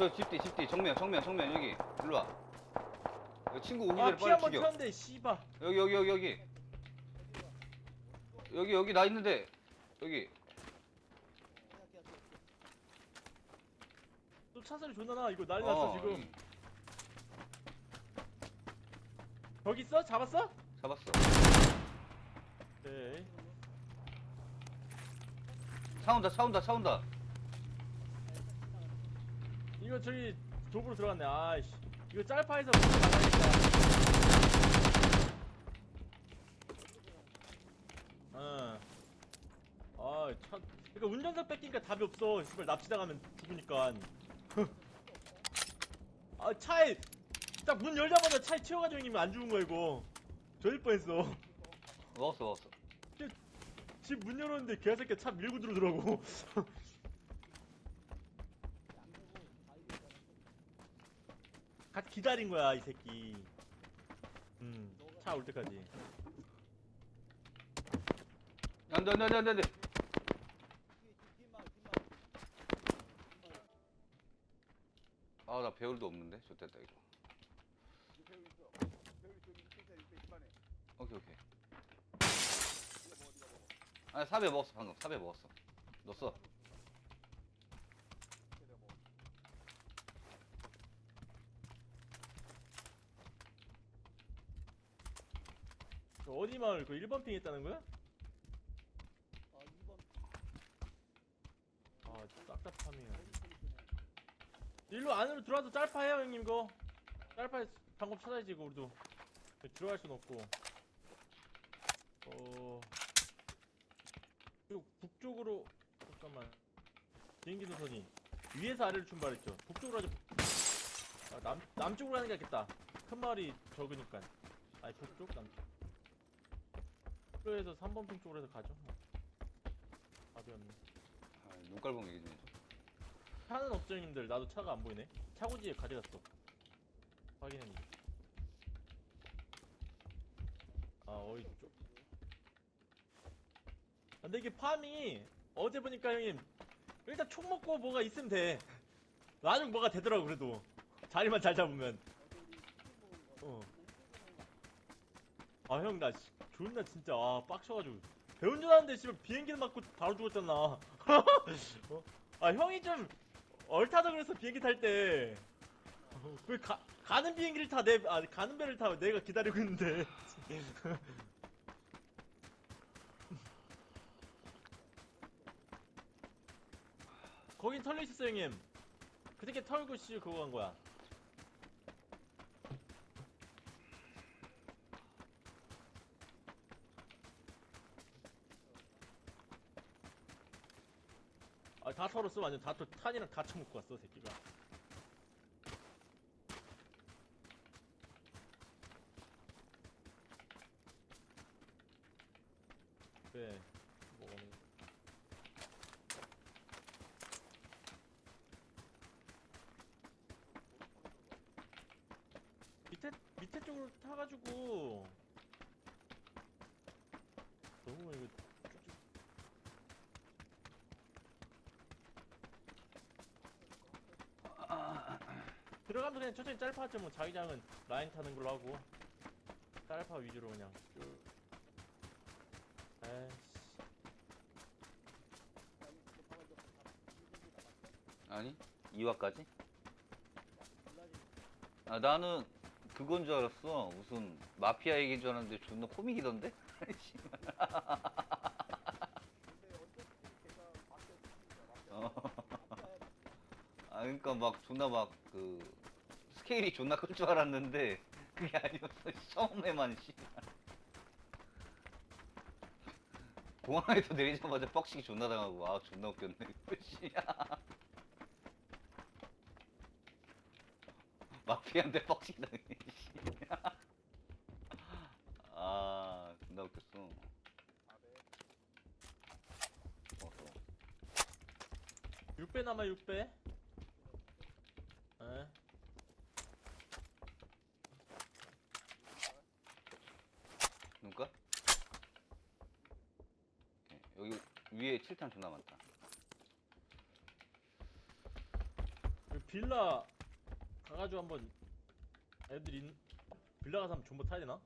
저 집뒤 집뒤 정면 정면 정면. 여기. 일로 와. 여기 친구 오기 전에 아피 빨리 한번 죽여. 쳤는데 씨발. 여기 여기 여기 여기. 여기 여기. 나 있는데. 여기. 또 차소리 존나 나 이거 난리 났어 어, 지금. 여기. 여기 있어? 잡았어? 잡았어. 네차 온다 차 온다 차 온다 이거 저기 좁으로 들어갔네. 아이씨. 이거 짤파에서 먼저 나가야겠다 어. 아차 그러니까 운전석 뺏기니까 답이 없어. 씨발 납치당하면 죽으니까. 아 차에 딱 문 열자마자 차에 치워가지고 형님 안 죽은 거야 이거. 저일 뻔했어. 먹었어 먹었어. 집 문 열었는데 개새끼 차 밀고 들어오더라고 같이 기다린 거야 이 새끼. 음차 올 때까지. 안돼 안돼 안돼 안돼 아나 배울도 없는데? 좋됐다 이거. 오케이 오케이. 아니 사배 먹었어 방금. 사배 먹었어. 넣었어 저 어디 마을 그 1번 핑 했다는 거야? 아 싹잡하면 일로 안으로 들어와도 짤파해요 형님 이거. 짤파 방법 찾아야지 이거 우리도. 들어갈 순 없고. 어. 그리고 북쪽으로 잠깐만. 비행기 노선이. 위에서 아래로 출발했죠. 북쪽으로 하죠 아, 남, 남쪽으로 가는 게 낫겠다. 큰 마을이 적으니까. 아니 북쪽 남쪽. 북 쪽에서 3번 핑 쪽으로 해서 가죠. 뭐. 없네 아, 눈깔봉 얘기 좀 해줘. 차는 없죠 형님들. 나도 차가 안 보이네. 차고지에 가져갔어. 확인했는데 아 어이 쪽. 아, 근데 이게 파밍이 어제 보니까 형님 일단 총 먹고 뭐가 있으면 돼. 나중 뭐가 되더라고 그래도. 자리만 잘 잡으면. 어 아 형나 존나 진짜 아 빡쳐가지고 배운전하는데 씨발 비행기를 맞고 바로 죽었잖아 어? 아 형이 좀 얼타다 그래서 비행기 탈 때. 왜 가, 가는 비행기를 타, 내, 아, 가는 배를 타, 내가 기다리고 있는데. 거긴 털려 있었어, 형님. 그 새끼 털고 씨, 그거 간 거야. 아, 다 털었어, 완전 다, 털- 탄이랑 다 처먹고 왔어, 새끼가. 그래, 뭐가네. 밑에, 밑에 쪽으로 타가지고. 너무 이거 쭉쭉 들어가면 그냥 천천히 짤파 하죠 뭐 자기장은 라인 타는 걸로 하고 짤파 위주로 그냥 쭉 에이씨 아니 2화까지? 아 나는 그건 줄 알았어 무슨 마피아 얘기인 줄 알았는데 존나 코믹이던데? 어. 아 그러니까 막 존나 막 그 스케일이 존나 클 줄 알았는데 그게 아니었어 처음에만 씨. 공항에서 내리자마자 뻑치기 존나 당하고 아 존나 웃겼네. 씨 마피아한테 뻑치기 당해 씨. 아 존나 웃겼어. 어서 6배 남아 6배 에? 누가? 7탄 존나 많다. 빌라 가가지고 한번 애들 있 빌라 가서 한번 존버 타야 되나?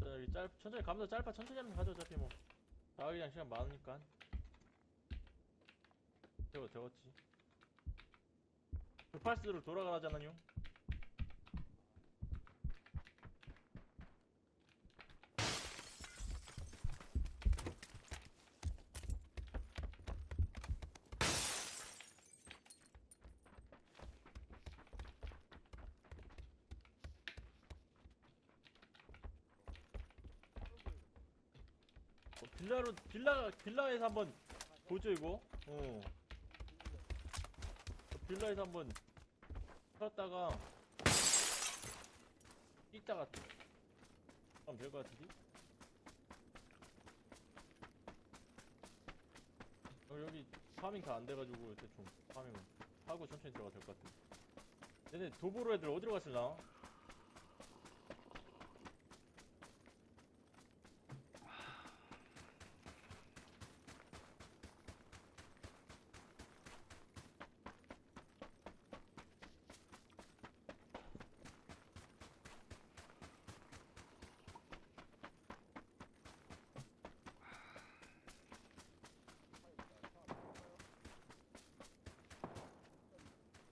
자, 여기 짧 천천히 가면서 짧아 천천히 하면 가죠 어차피 뭐. 자기장 시간 많으니까. 저거 저거지. 급할수록 돌아가라잖아요 어, 빌라로 빌라 빌라에서 한번 보죠 이거. 어. 어, 빌라에서 한번 살았다가 이따가 하면 될것 같은데. 어, 여기 파밍 다 안 돼가지고 대충 파밍 하고 천천히 들어가 될 것 같은데. 얘네 도보로 애들 어디로 갔을라?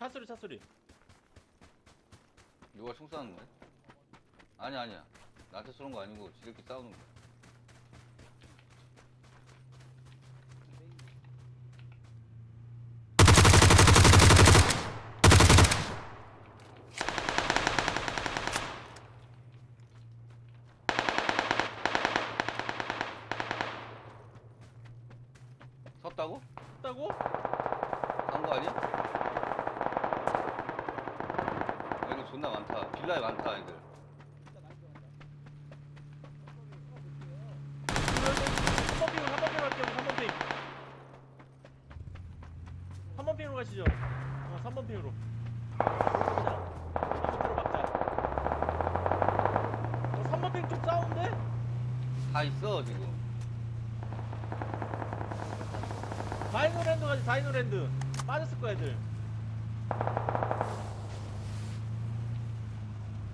차 소리 차 소리. 누가 총 쏘는 거야? 아니야 아니야 나한테 쏘는 거 아니고 지들끼리 싸우는 거야 섰다고? 했다고? 산 거 아니야? 여기 존나 많다 빌라에 많다 애들 3번 핑으로 3번 핑으로 갈게요 3번 핑 3번 핑으로 가시죠 어 3번 핑으로 가자 3번 핑으로 막자 어 3번 핑 좀 싸운데? 다 있어 지금 다이노랜드 가지 다이노랜드. 빠졌을 거야 애들.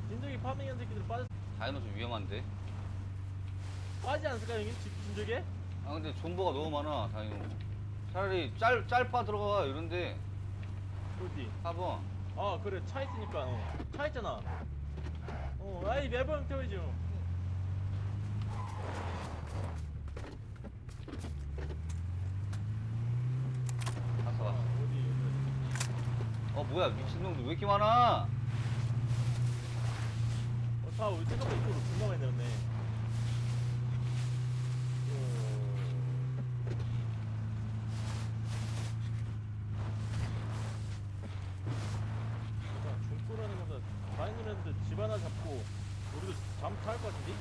진적이 파밍한 새끼들 빠졌 다이노 좀 위험한데? 빠지지 않았을까 형님? 진- 진적에? 아 근데 존버가 너무 많아 다이노. 차라리 짤 짤빠 들어가 이런데. 어디? 4번 아 그래. 차 있으니까. 어. 차 있잖아. 어 아이 매번 태워야죠 가서 아, 왔어 어디 어 뭐야 미친놈들 왜 이렇게 많아? 어, 다 우리 생각보다 이쪽으로 금방 많이 내렸네. 중고라는 집 하나 잡고 우리도 잠탈 것 같은데?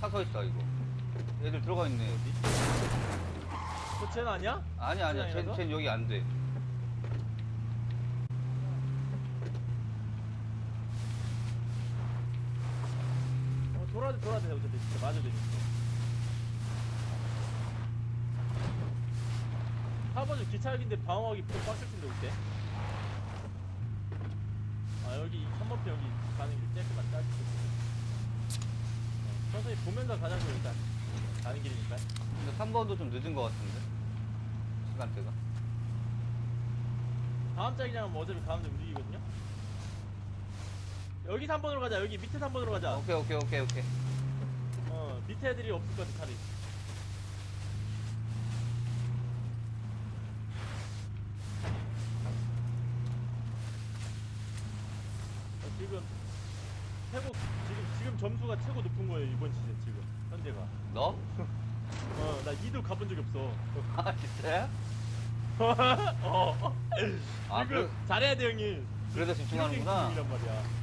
차 서 있다 이거. 애들 들어가 있네 저 쟤는 아니야? 아니야 아니야. 쟤, 시장이라서? 쟤 여기 안 돼 어, 돌아야 돼, 어차피 진짜 맞아야 되니까. 하버즈 기차역인데 방어하기 좀 빡셀 텐데, 올 때. 아, 여기 3번표 여기 가는 길 쬐끔만 짧게. 어, 천천히 보면서 가자고, 일단. 가는 길이니까. 근데 3번도 좀 늦은 것 같은데 시간대가 다음 자기장은 뭐 어차피 가운데 움직이거든요? 여기 3번으로 가자, 여기 밑에 3번으로 가자. 오케이 오케이 오케이 오케이 어, 밑에 애들이 없을 것 같아, 차라리. 어, 지금 최고 지금 지금 점수가 최고 높은 거예요 이번 시즌 지금 현재가. 너? 어, 나 2도 가본 적이 없어. 아 진짜야? 어. 아, 지금 그- 잘해야 돼 형님. 그래서 집중하는구나 이란 말이야.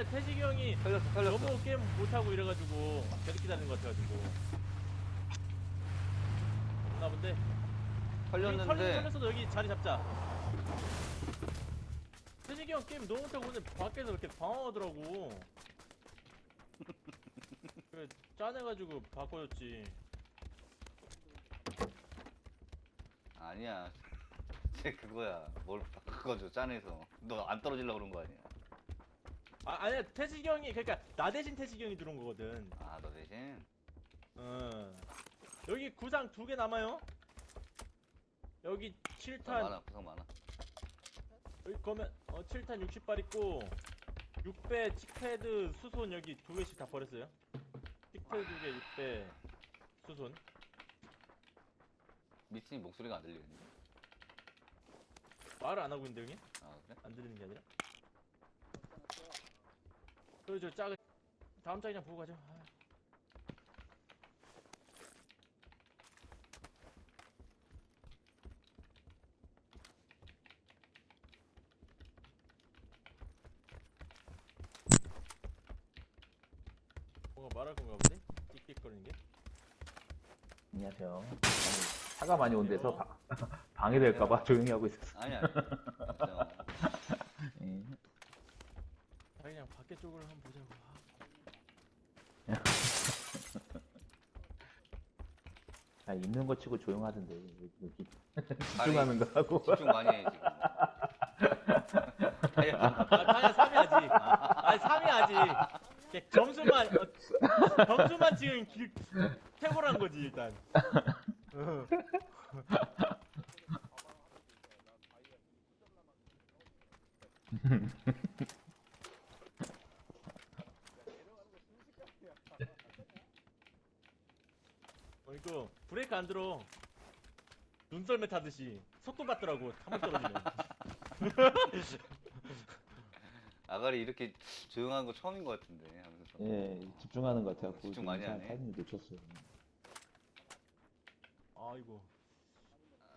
아니야 태식이 형이 털렸어 털렸어 너무 게임 못하고 이래가지고 계속 기다리는 것 같아가지고 없나 본데 털렸, 털렸는데 털렸어도 여기 자리 잡자 태식이 형 게임 너무 못하고 오늘 밖에서 이렇게 방황하더라고 그래 짜내가지고 바꿔줬지 아니야. 쟤 그거야. 뭘 바꿔줘 짠해서. 너 안 떨어지려고 그런 거 아니야. 아 아니야 태식이 형이 그러니까 나 대신 태식이 형이 들어온 거거든 아 너 대신. 어 여기 구상 두 개 남아요 여기 구상 7탄 많아. 구상 많아. 여기 거면 어 7탄 60발 있고 6배 틱패드 수손 여기 두 개씩 다 버렸어요 틱패드 두 개 6배 수손 미친이 목소리가 안 들리는데. 말을 안 하고 있는데 형이? 아 그래? 안 들리는 게 아니라 그저 짝을 다음 짝이랑 보고 가죠 아. 뭔가 말할 건가 본데? 삑삑거리는 게? 안녕하세요. 차가 많이 온 데서 바- 방해될까봐 조용히 하고 있었어. 아니 아니. 진짜. 예. 아 그냥 밖에 쪽을 한번 보자고 아. 아, 있는 거 치고 조용하던데 여기, 아니, 집중하는 거 하고. 집중 많이 해 지금. 아니, 아, 3위 하지. 아니, 3위 하지. 이렇게 점수만, 어, 점수만 지금 길, 태고란 거지, 일단. 어. 어, 이거 브레이크 안 들어. 눈썰매 타듯이 속도 받더라고. 한번 떨어지면. 아가리 이렇게 조용한 거 처음인 것 같은데 하면서. 예, 집중하는 것 같아갖고 집중 많이 좀 하네. 타이밍 놓쳤어요. 아이고.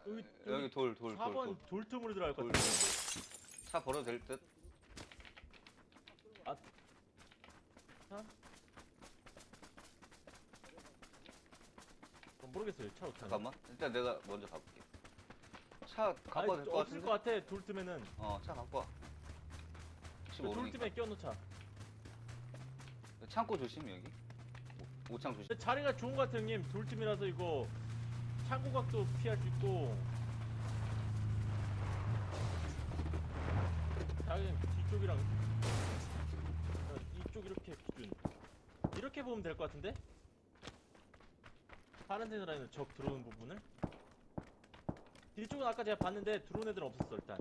여기, 여기 돌 돌돌 돌. 4번 돌틈으로 들어갈 것 돌. 같은데. 차 벌어도 될 듯? 어, 모르겠어요. 차 어떻게 잠깐만. 일단 내가 먼저 가볼게. 차 갖고 와도 될것 없을 같은데? 것 같아. 돌 틈에는. 어, 차 갖고 와. 혹시 그 모르니까. 돌틈에 끼워놓자. 창고 조심 여기. 오- 오창 조심. 근데 자리가 좋은 것 같아 형님. 돌 틈이라서 이거 창고각도 피할 수 있고. 자기 뒤쪽이랑 어, 이쪽 이렇게 기준. 이렇게 보면 될 것 같은데? 다른 데는 적 들어오는 부분을. 뒤쪽은 아까 제가 봤는데 들어온 애들은 없었어 일단.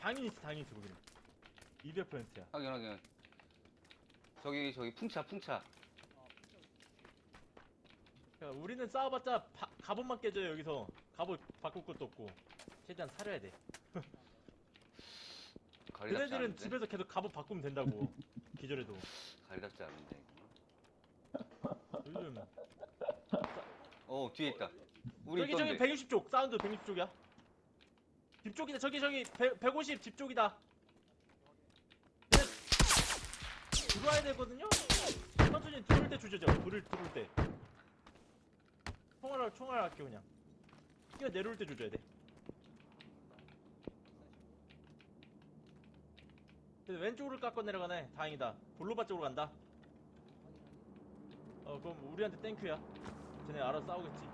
당연히 있어 당연히 있어 거기는. 200%야. 확인 확인. 저기 저기 풍차 풍차. 그러니까 우리는 싸워봤자 바- 갑옷만 깨져요 여기서 갑옷 바꿀 것도 없고 최대한 사려야 돼 가리 잡지 그네들은 않은데. 집에서 계속 갑옷 바꾸면 된다고 기절해도 가리 잡지 않은데. 요즘 어 뒤에 있다. 우리 저기 저기 있던데. 160쪽. 사운드 160쪽이야. 집 쪽이다. 저기 저기 100, 150집 쪽이다. 근데 들어와야 되거든요. 천천히 들어올 때 주저죠. 불을 들어올 때. 총알 총알 할게 그냥. 뛰어 내려올 때 조져야 돼. 근데 왼쪽으로 깎고 내려가네. 다행이다. 볼로바 쪽으로 간다 어 그럼 우리한테 땡큐야. 쟤네 알아서 싸우겠지.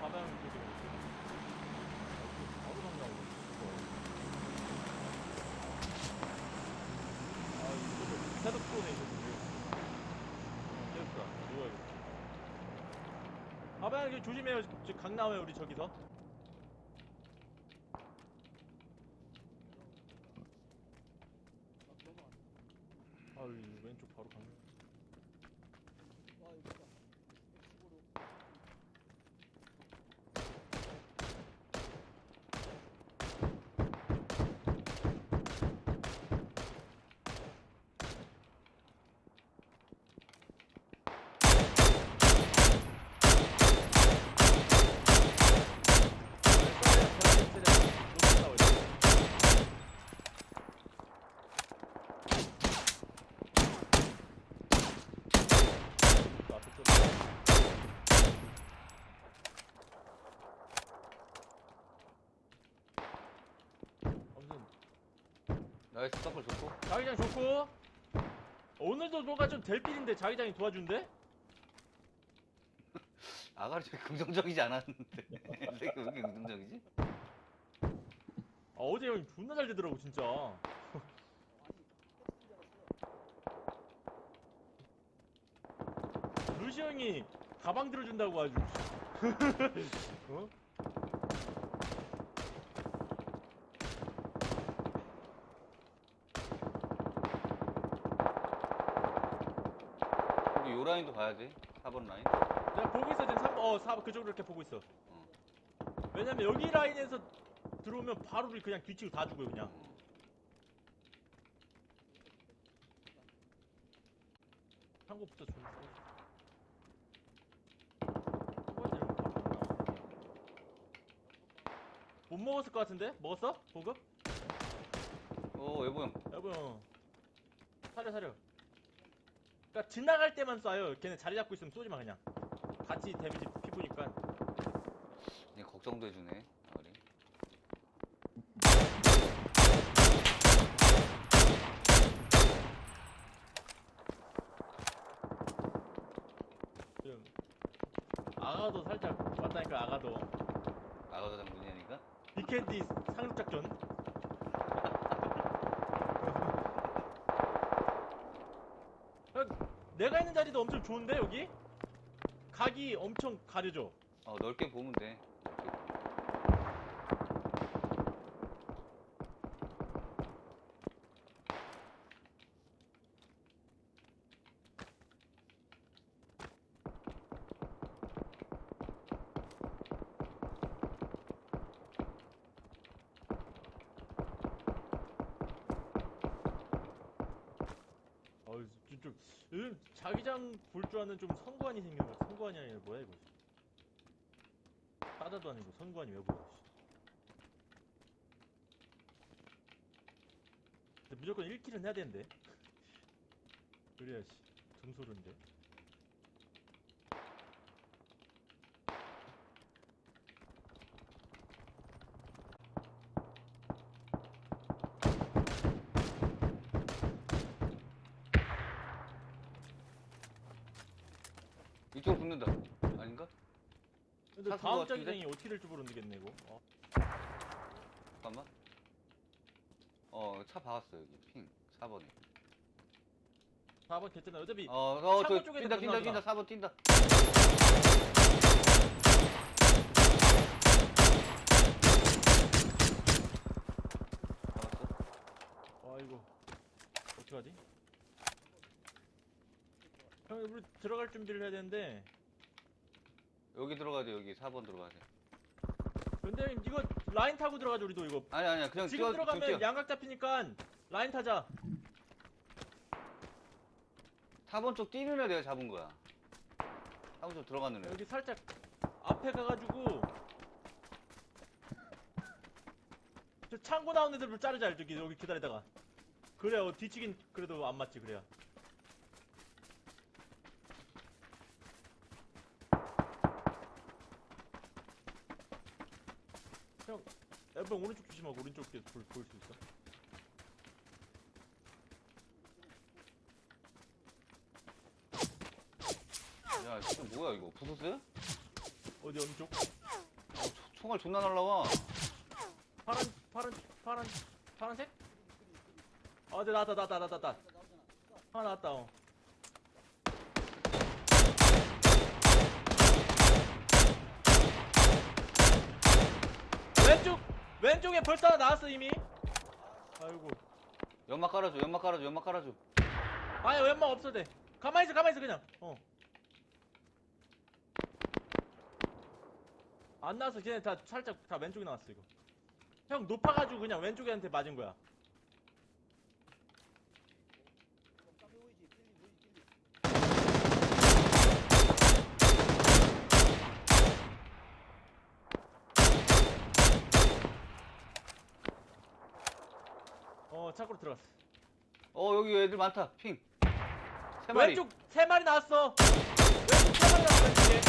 바다형 쪽이 바로 간다고 아 이거 계속 풀어내 이거 어 계속다. 누워야겠다. 바다형 조심해요. 저 강 나와요 우리 저기서 나이스 서클 좋고. 자기장 좋고 오늘도 뭐가 좀될 필인데 자기장이 도와준대? 아가리 좀 긍정적이지 않았는데. 왜 이렇게 긍정적이지? 아, 어제 형이 존나 잘 되더라고 진짜 루시 형이 가방 들어준다고 아주 어? 라인도 봐야지. 4번 라인. 내가 보고 있어 지금 3, 어, 4, 그쪽으로 이렇게 보고 있어 왜냐면 여기 라인에서 들어오면 바로 우리 그냥 뒤치고 다 죽어요 그냥 한국부터 거 바로 안 나와. 못 먹었을 것 같은데? 먹었어? 보급? 오, 외부 형. 여보 형 사려 사려 그니까 지나갈 때만 쏴요 걔네 자리 잡고 있으면 쏘지 마 그냥 같이 데미지 피부니까 얘 걱정도 해주네. 아가리. 지금 아가도 살짝 왔다니까 아가도 아가도 장군이 하니까. 비캔디 상륙작전 야, 내가 있는 자리도 엄청 좋은데 여기? 각이 엄청 가려져 어, 넓게 보면 돼. 어이 좀, 좀 요즘 자기장 볼 줄 아는 좀 생긴 거 선구안이 아니라 뭐야 이거? 따다도 아니고 선구안이 왜 보여 씨. 근데 무조건 1킬은 해야 되는데. 그래야 씨 점수른데 이쪽으로 붙는다. 아닌가? 근데 샷인 것 같은데? 자기장이 어떻게 될지 모르겠네 이거 어. 잠깐만. 어, 차 박았어, 여기. 핑. 4번에. 4번 개쩌나 어차피 어, 어, 창고 저, 쪽에서 뛴다, 뛴다, 뛴다. 4번 뛴다. 박았어? 와 이거 어떡하지? 형 우리 들어갈 준비를 해야 되는데 여기 들어가야 돼, 여기. 4번 들어가야 돼. 근데 이거 라인 타고 들어가자 우리도 이거 아니, 아니야. 그냥 지금 뛰어, 들어가면 뛰어. 양각 잡히니까 라인 타자 4번 쪽 뛰는 애 내가 잡은 거야. 4번 쪽 들어가는 애. 여기 살짝 앞에 가가지고 저 창고 나온 애들 자르자 저기 여기 기다리다가 그래야 어, 뒤치긴 그래도 안 맞지 그래야 형 앨범 오른쪽 조심하고 오른쪽 게 볼, 볼수 있어 야, 이거 뭐야, 이거? 부서스야? 어디 어느 쪽? 어, 초- 총알 존나 날라와. 파란 파란 파란 파란색? 어, 네 나왔다 나왔다 나왔다 나왔다. 하나 나왔다. 어. 왼쪽 왼쪽에 벌써 하나 나왔어 이미. 아이고. 연막 깔아줘, 연막 깔아줘, 연막 깔아줘. 아니 웬만 없어 돼. 가만히 있어 가만히 있어 그냥. 어. 안 나왔어. 걔네 다 살짝 다 왼쪽에 나왔어 이거. 형 높아가지고 그냥 왼쪽에한테 맞은 거야. 차고로 들어갔어. 어 여기 애들 많다 핑 세 마리 왼쪽 세 마리 나왔어. 왼쪽 세 마리 나왔어. 왼쪽에. 왼쪽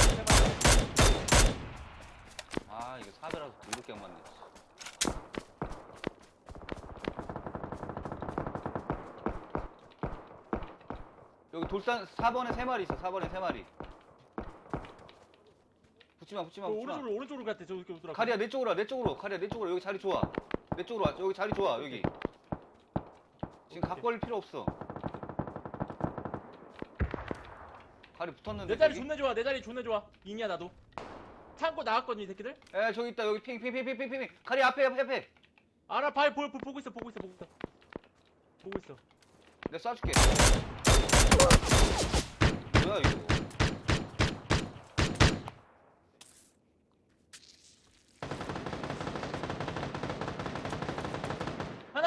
세 마리 나왔어. 아 이거 사드라서 이렇게 안 맞네 여기 돌산 4번에 3마리 있어 4번에 3마리. 붙지마 붙지마 저 붙지마. 오른쪽으로 오른쪽으로 갔대 저기 오더라고 카리야 내 쪽으로 와, 내 쪽으로. 카리야 내 쪽으로. 여기 자리 좋아. 내 쪽으로 와. 여기 자리 좋아 여기. 지금 각 벌릴 필요 없어. 카리 붙었는데 내 자리 저기? 존나 좋아 내 자리 존나 좋아. 인이야 나도. 창고 나갔거든 이 새끼들. 에 저기 있다. 여기 핑핑핑핑핑핑. 카리 앞에 앞에 앞에. 알아 발 보, 보, 보고 있어 보고 있어 보고 있어. 보고 있어. 내가 쏴줄게. 뭐야 이거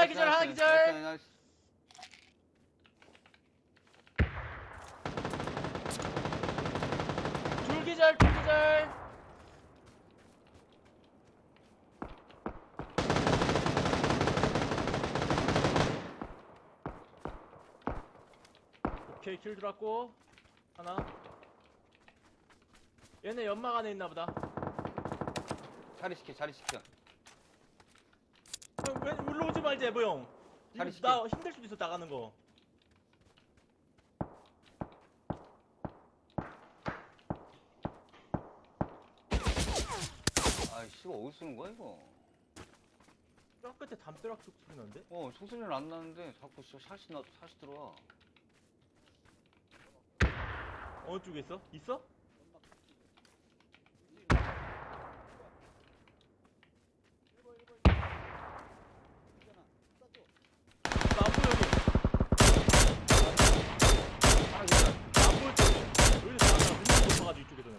하나 기절 하나 기절. 둘 기절 둘 기절. 오케이 킬 들어왔고. 하나. 얘네 연막 안에 있나 보다. 자리 시켜 자리 시켜 말지 에버 형 자리 이거 나 힘들 수도 있어 나가는 거 아이 씨발 어디 쓰는 거야 이거 뼈 끝에 담벼락 쪽 소리 나는데? 어 총소리는 안 나는데 자꾸 씨 샷이 나 샷이 들어와 어느 쪽에 있어? 있어? 나안 보여 여기 하나 기절 안 보일 때 여기서 나왔다 맨날 못 봐가지고 이쪽에서는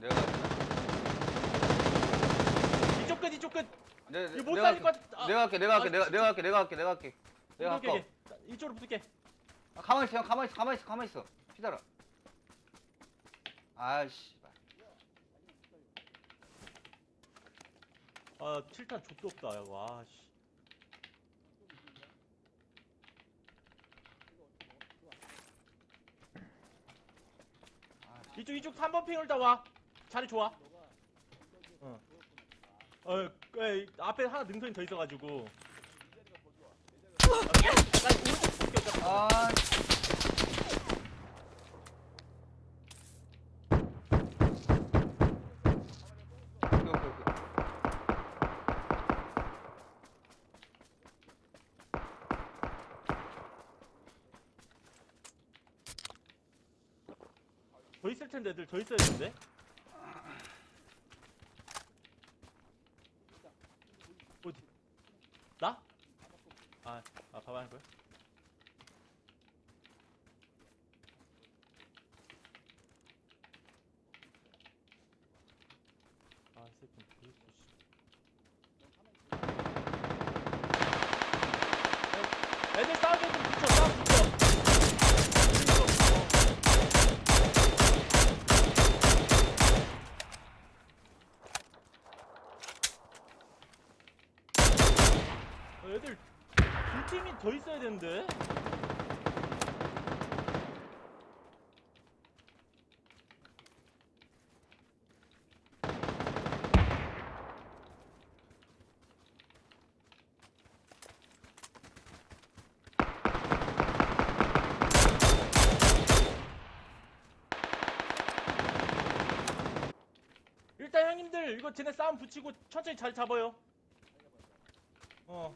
내가 이쪽 끝 이쪽 끝 내, 이거 못 내가 살릴 것 같아. 아, 내가 할게 내가 할게 아, 내가. 내가 할게 내가 할게 내가 할게. 내가 오케이, 할게. 오케이. 이쪽으로 붙을게. 아, 가만히 있어 형. 가만히 있어 가만히 있어 가만히 있어. 기다려. 아이씨 아 7탄 족도 없다 이거. 아씨. 이쪽 이쪽 3번 핑을 다 와. 자리 좋아. 어. 어, 에, 앞에 하나 능선이 더 있어가지고 아. 아더 있을 텐데 애들 더 있어야 되는데 어디 나? 아, 아 봐봐 할 거야? 아, 이 새끼 왜 이렇게 씨. 애- 애들 싸우게 좀 어, 애들 두 팀이 더 있어야 되는데. 이거 쟤네 싸움 붙이고 천천히 잘 잡아요. 어.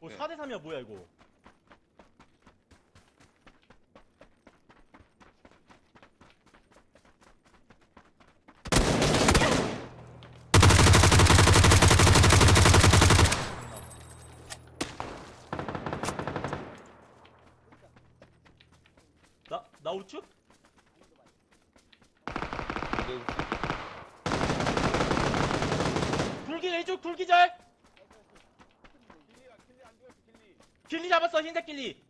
뭐 네. 4대 3이야 뭐야 이거? 우측. 불기 왼쪽 불기절! 길리 잡았어 흰색 길리.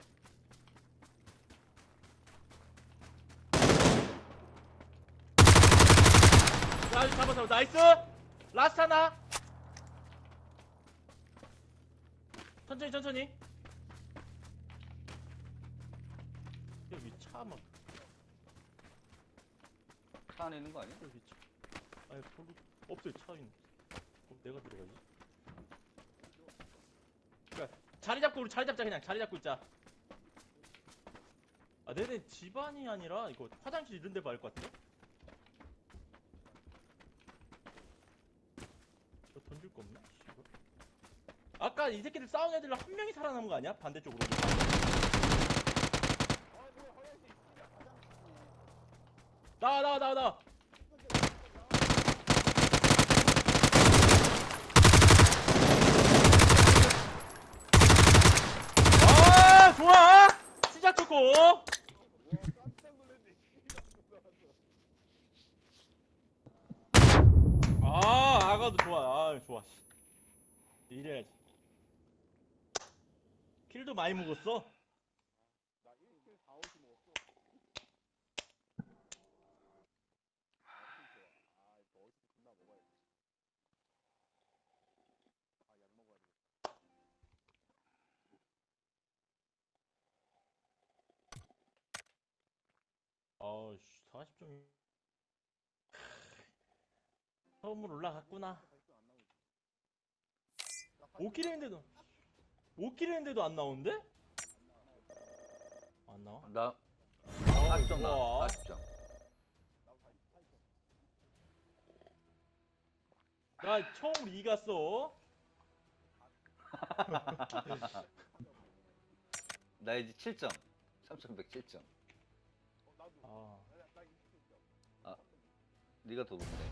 나 잡았어. 나이스! 라스트 하나. 천천히 천천히. 여기 차막 차 안에 있는 거 아니야? 여기 차. 아니 별로 없어요 차인. 그럼 내가 들어가지. 그러니까 자리 잡고 우리 자리 잡자 그냥 자리 잡고 있자. 아 내내 집안이 아니라 이거 화장실 이런 데 봐야 할 것 같은데? 저 던질 거 없나? 씨발. 아까 이 새끼들 싸운 애들 한 명이 살아남은 거 아니야? 반대쪽으로. 나와 나와 나와 나와. 아 좋아. 시작 좋고. 아 아가도 좋아. 아 좋아. 씨. 이래야지. 킬도 많이 먹었어 아씨 40점 처음으로 올라갔구나 5킬 했는데도 5킬 했는데도 안 나오는데? 안 나와? 나 아, 40점 좋아. 나와 40점 나 처음으로 이갔어 나 이제 7점 3107점 네가 더 높네.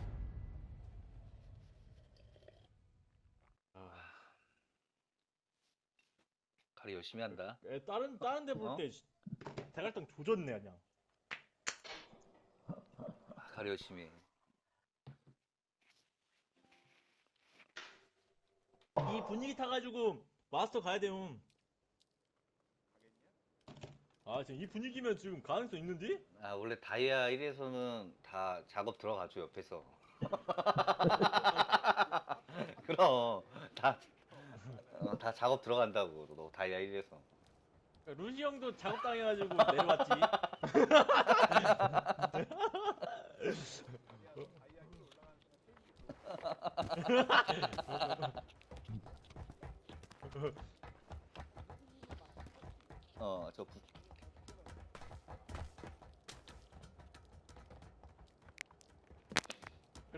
아. 가리 열심히 한다. 에, 다른 다른 데 볼 어? 때 대갈당 조졌네 그냥. 아, 가리 열심히. 해이 분위기 타가지고 마스터 가야 돼요 아 지금 이 분위기면 지금 가능성 있는데? 아 원래 다이아 1에서는 다 작업 들어가죠 옆에서. 그럼 다, 어, 다 작업 들어간다고 너 다이아 1에서. 루시 형도 작업 당해가지고 내려왔지. 어 저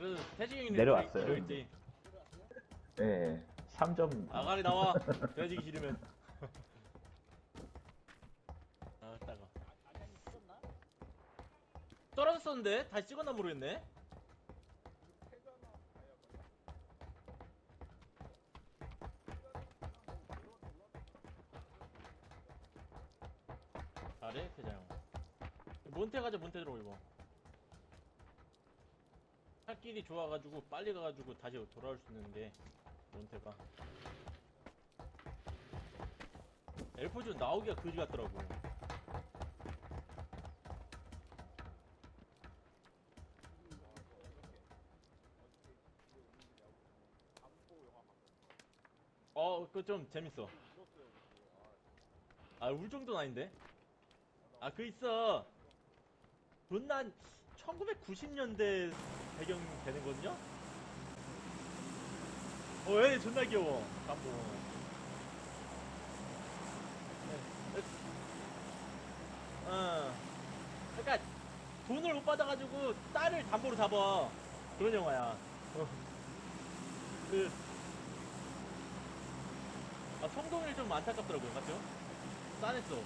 그래서 태식이 형이 내려왔어요, 예. 3점. 아가리 나와. 돼지기 싫으면. 나갔다가. 떨어졌었는데? 다시 찍었나 모르겠네 잘해 태장 몬테 가자 몬테 들어 이거 살 길이 좋아가지고 빨리 가가지고 다시 돌아올 수 있는데 몬테가 엘포즈 나오기가 그지 같더라고. 어 그거 좀 재밌어. 아 울 정도는 아닌데? 아 그 있어. 존나 1990년대 배경 되는 거든요 어, 얘 존나 귀여워. 감동. 네. 어. 그러니까 돈을 못 받아가지고 딸을 담보로 잡아. 그런 영화야. 어. 그. 아, 성동일 좀 안타깝더라고요, 맞죠? 짠했어.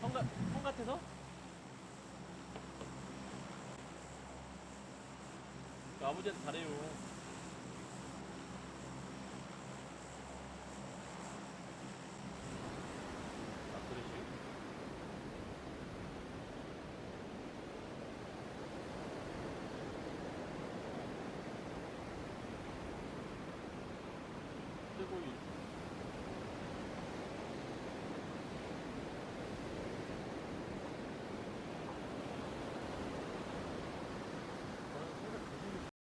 성, 같, 성 같아서? 아버지한테 잘해요.